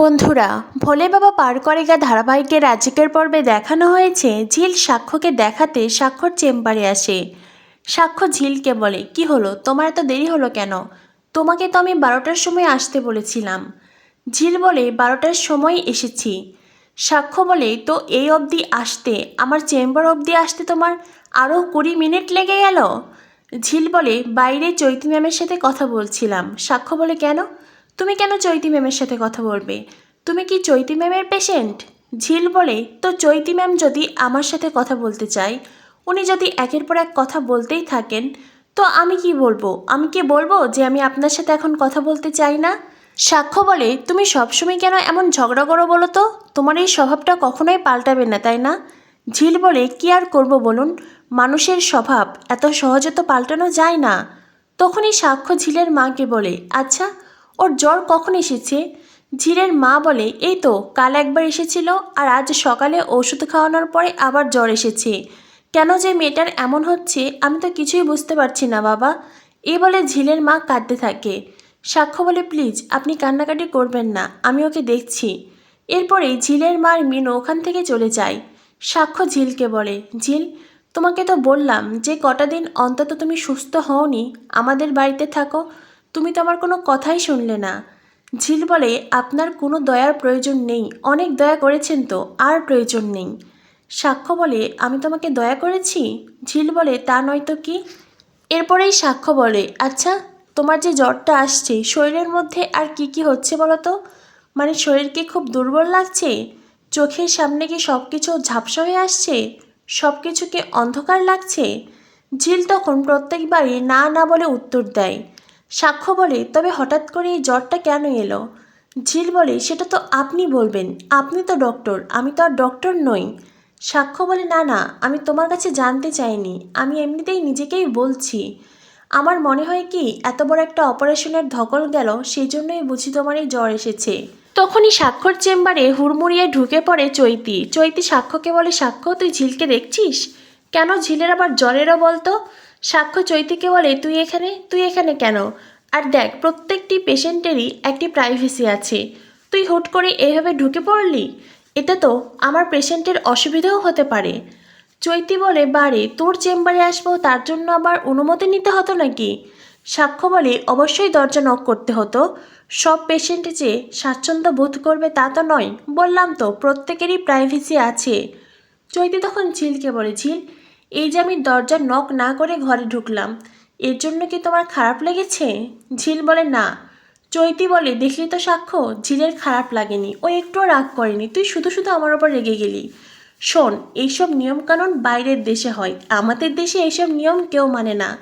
বন্ধুরা, ভোলে বাবা পার করেগা ধারাবাহিকের আজকের পর্বে দেখানো হয়েছে ঝিল সাক্ষ্যকে দেখাতে সাক্ষর চেম্বারে আসে। সাক্ষ্য ঝিলকে বলে, কি হলো? তোমার এত দেরি হলো কেন? তোমাকে তো আমি বারোটার সময় আসতে বলেছিলাম। ঝিল বলে, বারোটার সময় এসেছি। সাক্ষ্য বলে, তো এই অবধি আসতে, আমার চেম্বার অবধি আসতে তোমার আরও কুড়ি মিনিট লেগে গেল? ঝিল বলে, বাইরে চৈতি ম্যামের সাথে কথা বলছিলাম। সাক্ষ্য বলে, কেন? তুমি কেন চৈতি ম্যামের সাথে কথা বলবে? তুমি কি চৈতি ম্যামের পেশেন্ট ঝিল বলে, তো চৈতি ম্যাম যদি আমার সাথে কথা বলতে চাই উনি যদি একের পর এক কথা বলতেই থাকেন, তো আমি কি বলব? আমি কি বলব যে আমি আপনার সাথে এখন কথা বলতে চাই না? সাক্ষ্য বলে, তুমি সবসময় কেন এমন ঝগড়া করো বলো তো? তোমার এই স্বভাবটা কখনোই পাল্টাবে না, তাই না? ঝিল বলে, কি আর করব বলুন? মানুষের স্বভাব এত সহজে তো পাল্টানো যায় না। তখনই সাক্ষ্য ঝিলের মাকে বলে আচ্ছা ওর জ্বর কখন এসেছে? ঝিলের মা বলে, এই তো, কাল একবার এসেছিল আর আজ সকালে ওষুধ খাওয়ানোর পরে আবার জ্বর এসেছে। কেন যে মেয়েটার এমন হচ্ছে, আমি তো কিছুই বুঝতে পারছি না বাবা। এই বলে ঝিলের মা কাঁদতে থাকে। সাক্ষ্য বলে, প্লিজ, আপনি কান্নাকাটি করবেন না, আমি ওকে দেখছি। এরপরে ঝিলের মার মিনু ওখান থেকে চলে যায়। সাক্ষ্য ঝিলকে বলে, ঝিল, তোমাকে তো বললাম যে কটা দিন অন্তত তুমি সুস্থ হওনি, আমাদের বাড়িতে থাকো তুমি তো আমার কোনো কথাই শুনলে না। ঝিল বলে, আপনার কোনো দয়ার প্রয়োজন নেই। অনেক দয়া করেছেন তো, আর প্রয়োজন নেই। সাক্ষ্য বলে, আমি তোমাকে দয়া করেছি? ঝিল বলে, তা নয়তো কি? এরপরেই সাক্ষ্য বলে আচ্ছা তোমার যে জ্বরটা আসছে, শরীরের মধ্যে আর কি কি হচ্ছে বলো তো? মানে শরীর কি খুব দুর্বল লাগছে? চোখের সামনে কি সব কিছু ঝাপসা হয়ে আসছে? সব কিছুকে অন্ধকার লাগছে? ঝিল তখন প্রত্যেকবারই না না বলে উত্তর দেয়। সাক্ষ্য বলে, তবে হঠাৎ করে এই জ্বরটা কেন এলো? ঝিল বলে, সেটা তো আপনি বলবেন। আপনি তো ডক্টর, আমি তো আর ডক্টর নই। সাক্ষ্য বলে, না না, আমি তোমার কাছে জানতে চাইনি, আমি এমনিতেই নিজেকেই বলছি। আমার মনে হয় কি, এত বড় একটা অপারেশনের ধকল গেল, সেই জন্যই বুঝি তোমার এই জ্বর এসেছে। তখনই স্বাক্ষর চেম্বারে হুড়মুড়িয়ে ঢুকে পড়ে চৈতি। চৈতি সাক্ষ্যকে বলে, সাক্ষ্য, তুই ঝিলকে দেখছিস? কেন ঝিলের আবার জ্বরেরও বলতো? সাক্ষ্য চৈতিকে বলে, তুই এখানে? তুই এখানে কেন? আর দেখ, প্রত্যেকটি পেশেন্টেরই একটি প্রাইভেসি আছে। তুই হুট করে এভাবে ঢুকে পড়লি? এতে তো আমার পেশেন্টের অসুবিধাও হতে পারে। চৈতি বলে, বারে, তোর চেম্বারে আসব, তার জন্য আবার অনুমতি নিতে হতো নাকি? সাক্ষ্য বলে, অবশ্যই দরজা নক করতে হতো। সব পেশেন্ট যে স্বাচ্ছন্দ্য বোধ করবে তা তো নয়, বললাম তো, প্রত্যেকেরই প্রাইভেসি আছে। চৈতি তখন ঝিলকে বলে, ঝিল এই যে আমি দরজা নক না করে ঘরে ঢুকলাম, এর জন্য কি তোমার খারাপ লেগেছে? ঝিল বলে, না। চৈতি বলে, দেখলি তো সাক্ষ্য, ঝিলের খারাপ লাগেনি। ও একটুও রাগ করেনি। তুই শুধু শুধু আমার ওপর রেগে গেলি। শোন, এইসব নিয়মকানুন বাইরের দেশে হয়। আমাদের দেশে এইসব নিয়ম কেউ মানে না।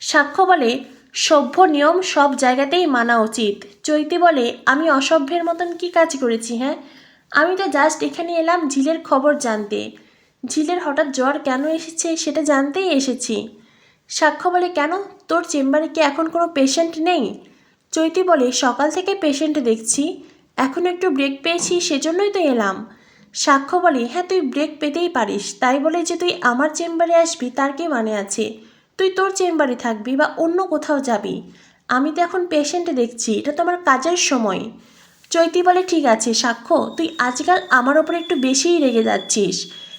সাক্ষ্য বলে, সভ্য নিয়ম সব জায়গাতেই মানা উচিত। চৈতি বলে, আমি অসভ্যের মতন কি কাজ করেছি হ্যাঁ? আমি তো জাস্ট এখানে এলাম ঝিলের খবর জানতে। ঝিলের হঠাৎ জ্বর কেন এসেছে সেটা জানতেই এসেছি। সাক্ষ্য বলে, কেন? তোর চেম্বারে কি এখন কোনো পেশেন্ট নেই? চৈতি বলে, সকাল থেকে পেশেন্ট দেখছি। এখন একটু ব্রেক পেয়েছি, সেজন্যই তো এলাম। সাক্ষ্য বলে হ্যাঁ তুই ব্রেক পেতেই পারিস। তাই বলে যে তুই আমার চেম্বারে আসবি, তার কি মানে আছে? তুই তোর চেম্বারে থাকবি বা অন্য কোথাও যাবি। আমি তো এখন পেশেন্ট দেখছি, এটা তো আমার কাজের সময়। চৈতি বলে, ঠিক আছে, সাক্ষ্য, তুই আজকাল আমার ওপর একটু বেশিই রেগে যাচ্ছিস।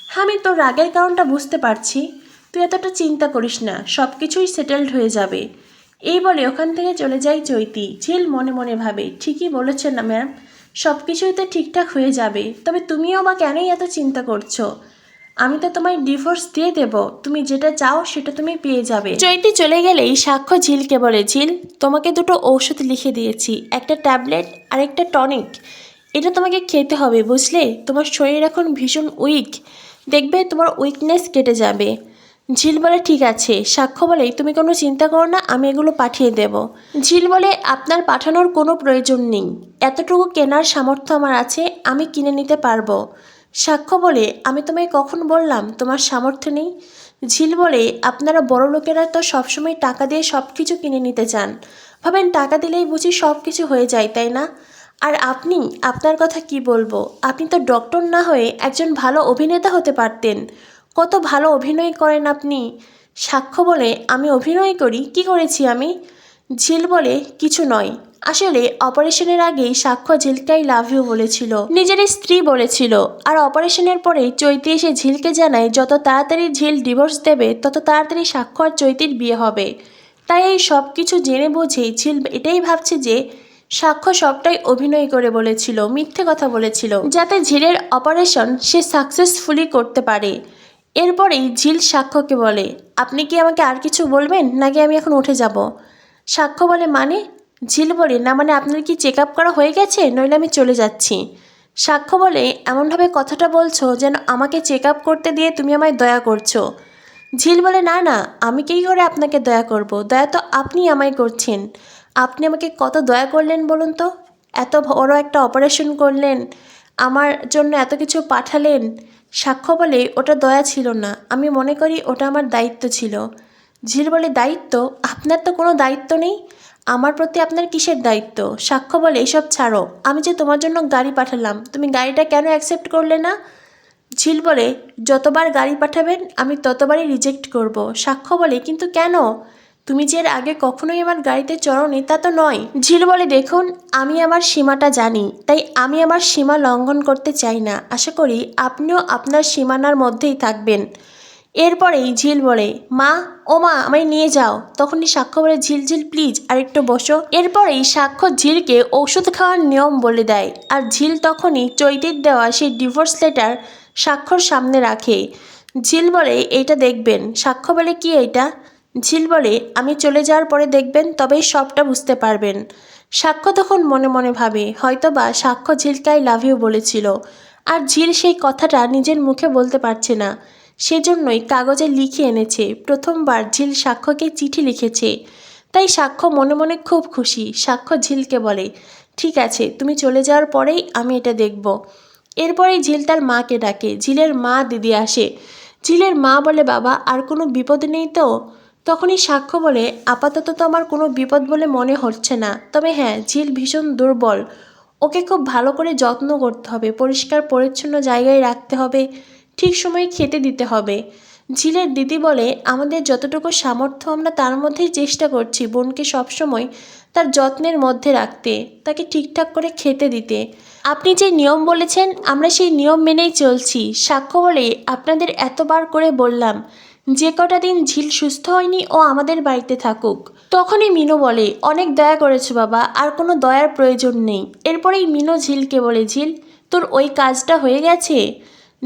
আমি তোর রাগের কারণটা বুঝতে পারছি। তুই এতটা চিন্তা করিস না সব কিছুই সেটেলড হয়ে যাবে। এই বলে ওখান থেকে চলে যায় চৈতি। ঝিল মনে মনে ভাবে, ঠিকই বলেছেন না ম্যাম। সব কিছুই তো ঠিকঠাক হয়ে যাবে। তবে তুমিও বা কেনই এত চিন্তা করছ? আমি তো তোমায় ডিভোর্স দিয়ে দেব। তুমি যেটা চাও সেটা তুমি পেয়ে যাবে। চৈতি চলে গেলেই সাক্ষ্য ঝিলকে বলে, ঝিল, তোমাকে দুটো ঔষধ লিখে দিয়েছি। একটা ট্যাবলেট আর একটা টনিক। এটা তোমাকে খেতে হবে, বুঝলে? তোমার শরীর এখন ভীষণ উইক। দেখবে তোমার উইকনেস কেটে যাবে। ঝিল বলে, ঠিক আছে। সাক্ষ্য বলে, তুমি কোনো চিন্তা করো না, আমি এগুলো পাঠিয়ে দেব। ঝিল বলে, আপনার পাঠানোর কোনো প্রয়োজন নেই। এতটুকু কেনার সামর্থ্য আমার আছে, আমি কিনে নিতে পারব। সাক্ষ্য বলে, আমি তোমায় কখন বললাম তোমার সামর্থ্য নেই? ঝিল বলে, আপনারা বড় লোকেরা তো সবসময় টাকা দিয়ে সব কিছু কিনে নিতে চান। ভাবেন টাকা দিলেই বুঝি সব কিছু হয়ে যায়, তাই না? আর আপনি, আপনার কথা কি বলব? আপনি তো ডক্টর না হয়ে একজন ভালো অভিনেতা হতে পারতেন। কত ভালো অভিনয় করেন আপনি। সাক্ষ্য বলে, আমি অভিনয় করি, কি করেছি আমি? ঝিল বলে, কিছু নয়। আসলে, অপারেশনের আগেই সাক্ষ্য ঝিলকে আই লাভ ইউ বলেছিল। নিজের স্ত্রী বলেছিল, আর অপারেশনের পরে চৈতি এসে ঝিলকে জানায়, যত তাড়াতাড়ি ঝিল ডিভোর্স দেবে, তত তাড়াতাড়ি সাক্ষ্য আর চৈতির বিয়ে হবে। তাই এই সব কিছু জেনে বুঝে ঝিল এটাই ভাবছে যে সাক্ষ্য সবটাই অভিনয় করে বলেছিল, মিথ্যে কথা বলেছিল, যাতে ঝিলের অপারেশন সে সাকসেসফুলি করতে পারে। এরপরেই ঝিল সাক্ষ্যকে বলে, আপনি কি আমাকে আর কিছু বলবেন, নাকি আমি এখন উঠে যাব? সাক্ষ্য বলে মানে? ঝিল বলে, না মানে আপনার কি চেক আপ করা হয়ে গেছে, নইলে আমি চলে যাচ্ছি। সাক্ষ্য বলে, এমনভাবে কথাটা বলছো যেন আমাকে চেক আপ করতে দিয়ে তুমি আমায় দয়া করছ। ঝিল বলে, না না, আমি কী করে আপনাকে দয়া করব? দয়া তো আপনি আমায় করছেন। আপনি আমাকে কত দয়া করলেন বলুন তো? এত বড় একটা অপারেশন করলেন, আমার জন্য এত কিছু পাঠালেন। সাক্ষ্য বলে ওটা দয়া ছিল না। আমি মনে করি ওটা আমার দায়িত্ব ছিল। ঝিল বলে, দায়িত্ব? আপনার তো কোনো দায়িত্ব নেই? আমার প্রতি আপনার কিসের দায়িত্ব? সাক্ষ্য বলে, এসব ছাড়ো। আমি যে তোমার জন্য গাড়ি পাঠালাম, তুমি গাড়িটা কেন অ্যাকসেপ্ট করলে না? ঝিল বলে, যতবার গাড়ি পাঠাবেন, আমি ততবারই রিজেক্ট করব। সাক্ষ্য বলে, কিন্তু কেন? তুমি যে এর আগে কখনোই আমার গাড়িতে চড়নি তা তো নয়। ঝিল বলে, দেখুন, আমি আমার সীমাটা জানি, তাই আমি আমার সীমা লঙ্ঘন করতে চাই না। আশা করি আপনিও আপনার সীমানার মধ্যেই থাকবেন। এরপরেই ঝিল বলে, মা, ও মা, আমায় নিয়ে যাও। তখনই সাক্ষ্য বলে, ঝিল ঝিল প্লিজ আর একটু বসো। এরপরেই সাক্ষ্য ঝিলকে ওষুধ খাওয়ার নিয়ম বলে দেয়, আর ঝিল তখনই চৈতির দেওয়া সেই ডিভোর্স লেটার সাক্ষ্যর সামনে রাখে। ঝিল বলে, এইটা দেখবেন। সাক্ষ্য বলে, কি এইটা? ঝিল বলে, আমি চলে যাওয়ার পরে দেখবেন, তবেই সবটা বুঝতে পারবেন। সাক্ষ্য তখন মনে মনে ভাবে, হয়তোবা সাক্ষ্য ঝিলকে আই লাভ ইউ বলেছিল। আর ঝিল সেই কথাটা নিজের মুখে বলতে পারছে না। সেজন্যই কাগজে লিখে এনেছে, প্রথমবার ঝিল সাক্ষ্যকে চিঠি লিখেছে। তাই সাক্ষ্য মনে মনে খুব খুশি, সাক্ষ্য ঝিলকে বলে, ঠিক আছে, তুমি চলে যাওয়ার পরেই আমি এটা দেখব। এরপরেই ঝিল তার মাকে ডাকে, ঝিলের মা, দিদি আসে। ঝিলের মা বলে, বাবা, আর কোনো বিপদ নেই তো? তখনই সাক্ষ্য বলে, আপাতত তো আমার কোনো বিপদ বলে মনে হচ্ছে না। তবে হ্যাঁ ঝিল ভীষণ দুর্বল। ওকে খুব ভালো করে যত্ন করতে হবে, পরিষ্কার, পরিচ্ছন্ন জায়গায় রাখতে হবে, ঠিক সময়ে খেতে দিতে হবে। ঝিলের দিদি বলে, আমাদের যতটুকু সামর্থ্য আমরা তার মধ্যেই চেষ্টা করছি বোনকে সবসময় তার যত্নের মধ্যে রাখতে, তাকে ঠিকঠাক করে খেতে দিতে। আপনি যে নিয়ম বলেছেন, আমরা সেই নিয়ম মেনেই চলছি। সাক্ষ্য বলে, আপনাদের এতবার করে বললাম যে কটা দিন ঝিল সুস্থ হয়নি ও আমাদের বাড়িতে থাকুক। তখনই মিনু বলে, অনেক দয়া করেছ বাবা, আর কোনো দয়ার প্রয়োজন নেই। এরপরেই মিনু ঝিলকে বলে, ঝিল, তোর ওই কাজটা হয়ে গেছে?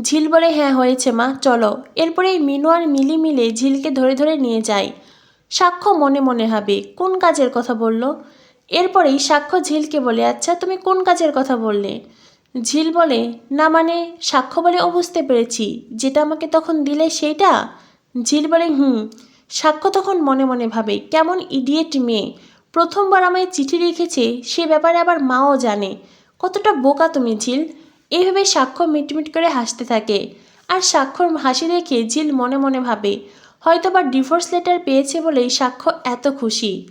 ঝিল বলে হ্যাঁ হয়েছে মা, চলো। এরপরেই মিনু আর মিলি মিলে ঝিলকে ধরে ধরে নিয়ে যায়। সাক্ষ্য মনে মনে হবে কোন কাজের কথা বলল? এরপরেই সাক্ষ্য ঝিলকে বলে আচ্ছা তুমি কোন কাজের কথা বললে? ঝিল বলে, না মানে সাক্ষ্য বলে ও বুঝতে পেরেছি। যেটা আমাকে তখন দিলে সেইটা? ঝিল বলে, হুম। সাক্ষ্য তখন মনে মনে ভাবে, কেমন ইডিয়েট মেয়ে। প্রথমবার আমায় চিঠি লিখেছে, সে ব্যাপারে আবার মাও জানে। কতটা বোকা তুমি ঝিল এইভাবে সাক্ষ্য মিটমিট করে হাসতে থাকে। আর সাক্ষ্যর হাসি দেখে ঝিল মনে মনে ভাবে হয়তো বা ডিভোর্স লেটার পেয়েছে বলেই সাক্ষ্য এত খুশি।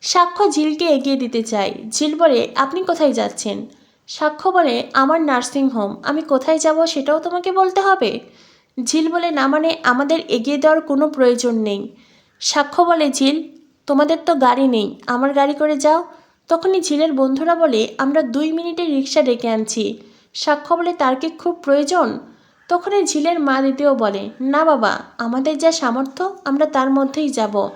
সাক্ষ্য ঝিলকে এগিয়ে দিতে চায়। ঝিল বলে, আপনি কোথায় যাচ্ছেন? সাক্ষ্য বলে, আমার নার্সিং হোম। আমি কোথায় যাব সেটাও তোমাকে বলতে হবে? ঝিল বলে না মানে আমাদের এগিয়ে দেওয়ার কোনো প্রয়োজন নেই। সাক্ষ্য বলে, ঝিল, তোমাদের তো গাড়ি নেই, আমার গাড়ি করে যাও। তখনই ঝিলের বন্ধুরা বলে, আমরা দুই মিনিটে রিক্সা ডেকে আনছি। সাক্ষ্য বলে, তার কি খুব প্রয়োজন? তখনই ঝিলের মা দিতেও বলে, না বাবা, আমাদের যা সামর্থ্য, আমরা তার মধ্যেই যাব।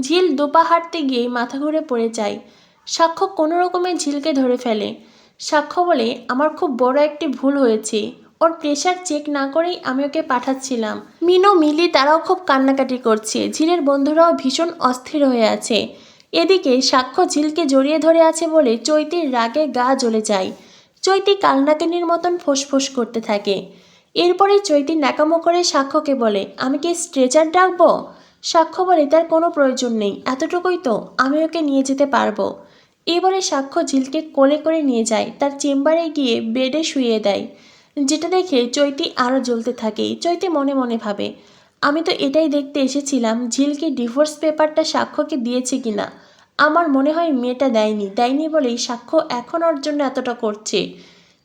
ঝিল দুপা হাঁটতে গিয়ে মাথা ঘুরে পড়ে যায়। সাক্ষ্য কোনো রকমে ঝিলকে ধরে ফেলে। সাক্ষ্য বলে, আমার খুব বড় একটি ভুল হয়েছে। ওর প্রেশার চেক না করেই আমি ওকে পাঠাচ্ছিলাম। মিনো, মিলি তারাও খুব কান্নাকাটি করছে। ঝিলের বন্ধুরাও ভীষণ অস্থির হয়ে আছে। এদিকে সাক্ষ্য ঝিলকে জড়িয়ে ধরে আছে বলে চৈতির রাগে গা জ্বলে যায়। চৈতি কালনাকিনীর মতন ফোঁস করতে থাকে। এরপরে চৈতি ন্যাকামো করে সাক্ষ্যকে বলে, আমি কি স্ট্রেচার ডাকবো? সাক্ষ্য বলে, তার কোনো প্রয়োজন নেই। এতটুকুই তো, আমি ওকে নিয়ে যেতে পারব। এবারে সাক্ষ্য ঝিলকে কোলে করে নিয়ে যায়। তার চেম্বারে গিয়ে বেডে শুয়ে দেয়। যেটা দেখে চৈতি আরও জ্বলতে থাকে। চৈতি মনে মনে ভাবে, আমি তো এটাই দেখতে এসেছিলাম ঝিলকে ডিভোর্স পেপারটা সাক্ষ্যকে দিয়েছে কিনা আমার মনে হয় মেয়েটা দেয়নি দেয়নি বলেই সাক্ষ্য এখন ওর জন্য এতটা করছে।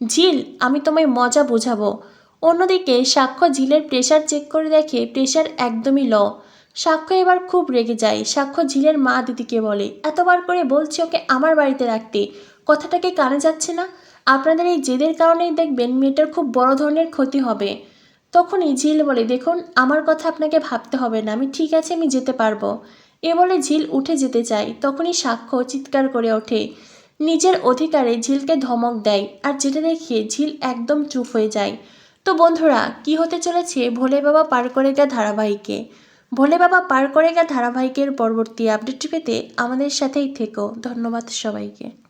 ঝিল, আমি তোমায় মজা বোঝাবো। অন্যদিকে সাক্ষ্য ঝিলের প্রেশার চেক করে দেখে প্রেশার একদমই ল সাক্ষ্য এবার খুব রেগে যায়। সাক্ষ্য ঝিলের মা দিদিকে বলে, এতবার করে বলছি ওকে আমার বাড়িতে রাখতে। কথাটা কি কানে যাচ্ছে না? আপনাদের এই জেদের কারণেই দেখবেন মেয়েটার খুব বড় ধরনের ক্ষতি হবে। তখনই ঝিল বলে, দেখুন, আমার কথা আপনাকে ভাবতে হবে না, আমি ঠিক আছে, আমি যেতে পারব। এ বলে ঝিল উঠে যেতে চায়। তখনই সাক্ষ্য চিৎকার করে ওঠে। নিজের অধিকারে ঝিলকে ধমক দেয় আর যেটা দেখে ঝিল একদম চুপ হয়ে যায়। তো বন্ধুরা, কি হতে চলেছে? ভোলে বাবা পার করে গা ধারাবাহিকে। ভোলে বাবা পার করে গা ধারাবাহিকের পরবর্তী আপডেট পেতে আমাদের সাথেই থেকো। ধন্যবাদ সবাইকে।